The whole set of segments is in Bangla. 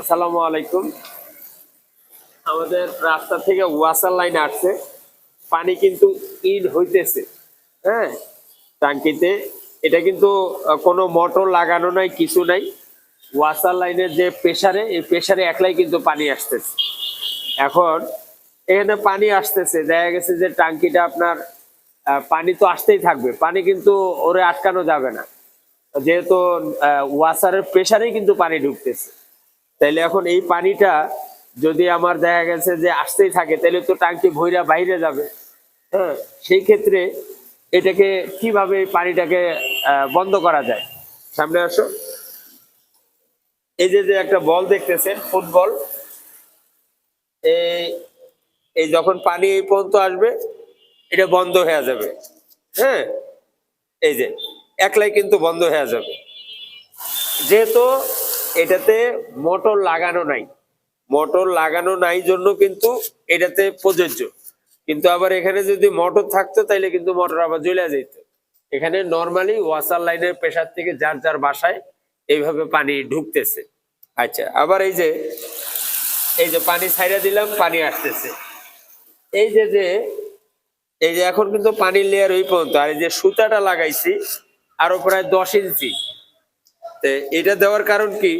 আসসালামু আলাইকুম। আমাদের রাস্তা থেকে ওয়াসার লাইন আসছে। পানি কিন্তু ইন হইতেছে হ্যাঁ? টাঙ্কিতে এটা কিন্তু কোনো মোটর লাগানো নাই, কিছু নাই। ওয়াসার লাইনের যে প্রেসারে, এই প্রেসারে একলাই কিন্তু পানি আসতেছে। এখন এখানে পানি আসতেছে, দেখা গেছে যে টাঙ্কিটা আপনার পানি তো আসতেই থাকবে। পানি কিন্তু ওরে আটকানো যাবে না। যেহেতু ওয়াসারের প্রেসারেই কিন্তু পানি ঢুকতেছে। তাইলে এখন এই পানিটা যদি আমার দেখা গেছে যে আসতেই থাকে তাহলে তো টাঙ্কি ভৈরা বাইরে যাবে। হ্যাঁ সেই ক্ষেত্রে এটাকে কীভাবে এই পানিটাকে বন্ধ করা যায়? সামনে আসো। এই যে যে একটা বল দেখতেছেন, ফুটবল। এই এই যখন পানি এই পর্যন্ত আসবে, এটা বন্ধ হয়ে যাবে। হ্যাঁ এই যে, একলাই কিন্তু বন্ধ হয়ে যাবে। যেহেতু এটাতে মোটর লাগানো নাই। মোটর লাগানো নাই জন্য কিন্তু এটাতে প্রযোজ্য। কিন্তু আবার এখানে যদি মোটর থাকতো, তাইলে কিন্তু মোটর আবার জ্বলে যেত। এখানে নর্মালি ওয়াসার লাইনের প্রেসার থেকে যার যার বাসায় এইভাবে পানি ঢুকতেছে। আচ্ছা আবার এই যে এই যে পানি ছাইড়া দিলাম, পানি আসতেছে। এই যে যে, এই যে এখন কিন্তু পানির লেয়ার ওই পর্যন্ত। আর এই যে সুতাটা লাগাইছি আরও প্রায় দশ ইঞ্চি। এটা দেওয়ার কারণ কি?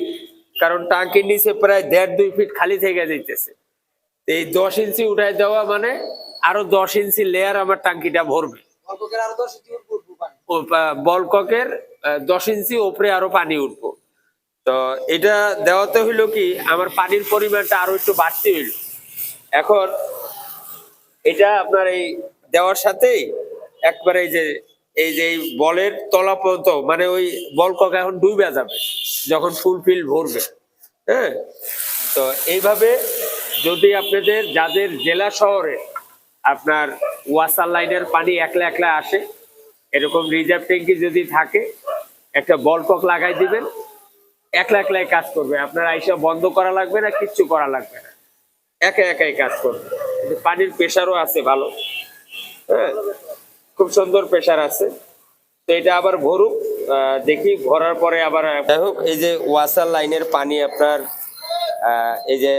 কারণ টাঙ্কির নিচে প্রায় দেড় দুই ফিট খালি থেকে যাইতেছে। এই দশ ইঞ্চি উঠাই দেওয়া মানে আরও দশ ইঞ্চি লেয়ার আমার টাঙ্কিটা ভরবে। বলককের দশ ইঞ্চি ওপরে আরও পানি উঠবো। তো এটা দেওয়াতে হইল কি আমার পানির পরিমাণটা আরও একটু বাড়তে হইল। এখন এটা আপনার এই দেওয়ার সাথেই একবারে এই যে এই যে বলের তলা পর্যন্ত মানে ওই বল কক এখন ডুবে যাবে, যখন ফুল ফিল ভরবে। হ্যাঁ? তো এইভাবে যদি আপনাদের, যাদের জেলা শহরে আপনার ওয়াসার লাইনের পানি একলা একলা আসে, এরকম রিজার্ভ ট্যাঙ্কি যদি থাকে, একটা বল কক লাগাই দিবেন, একলা একলাই কাজ করবে। আপনার আইসা বন্ধ করা লাগবে না, কিচ্ছু করা লাগবে না। একা একাই কাজ করবে। পানির প্রেশারও আছে ভালো। হ্যাঁ? খুব সুন্দর প্রেশার আছে। তো এটা আবার ভরুক দেখি ভরার পরে আবার যাই হোক এই যে ওয়াসার লাইনের পানি আপনার এই যে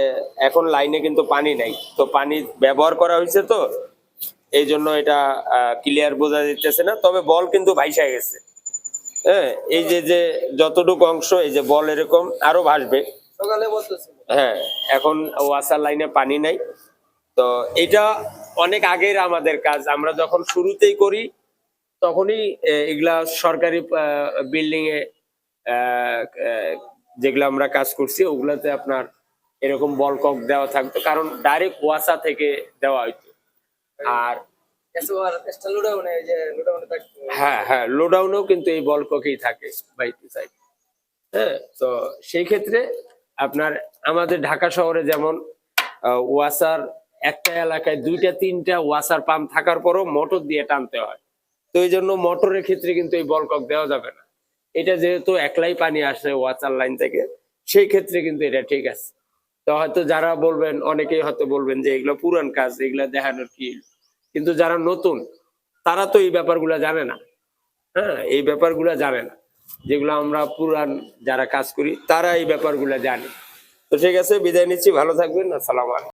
এখন লাইনে কিন্তু পানি নাই। তো পানি ব্যবহার করা হয়েছে তো এই জন্য এটা ক্লিয়ার বোঝা যাইতেছে না। তবে বল কিন্তু ভাইসা গেছে। হ্যাঁ এই যে যে যতটুকু অংশ এই যে বল এরকম আরও ভাসবে। হ্যাঁ এখন ওয়াসার লাইনে পানি নাই। তো এটা অনেক আগের আমাদের কাজ। আমরা যখন শুরুতেই করি, তখনই এগুলা সরকারি বিল্ডিং এ যেগুলো আমরা কাজ করছি, ওগুলাতে আপনার এরকম বল কক দেওয়া থাকতো। কারণ ডাইরেক্ট ওয়াসা থেকে দেওয়া হইতো। আর হ্যাঁ হ্যাঁ লোডাউনেও কিন্তু এই থাকে হ্যাঁ তো সেই ক্ষেত্রে আপনার আমাদের ঢাকা শহরে যেমন ওয়াসার একটা এলাকায় দুইটা, তিনটা ওয়াসার পাম্প থাকার পরও মোটর দিয়ে টানতে হয়। তো এই জন্য মোটরের ক্ষেত্রে কিন্তু এই বল কক দেওয়া যাবে না। এটা যেহেতু একলাই পানি আসে ওয়াসার লাইন থেকে, সেই ক্ষেত্রে কিন্তু এটা ঠিক আছে। তো হয়তো যারা বলবেন, অনেকেই হয়তো বলবেন যে এগুলো পুরান কাজ, এগুলো দেখানোর কি? কিন্তু যারা নতুন, তারা তো এই ব্যাপারগুলো জানে না। হ্যাঁ এই ব্যাপারগুলো জানে না। যেগুলো আমরা পুরান যারা কাজ করি, তারা এই ব্যাপারগুলো জানে। তো ঠিক আছে, বিদায় নিচ্ছি। ভালো থাকবেন। আসসালাম আলাইকুম।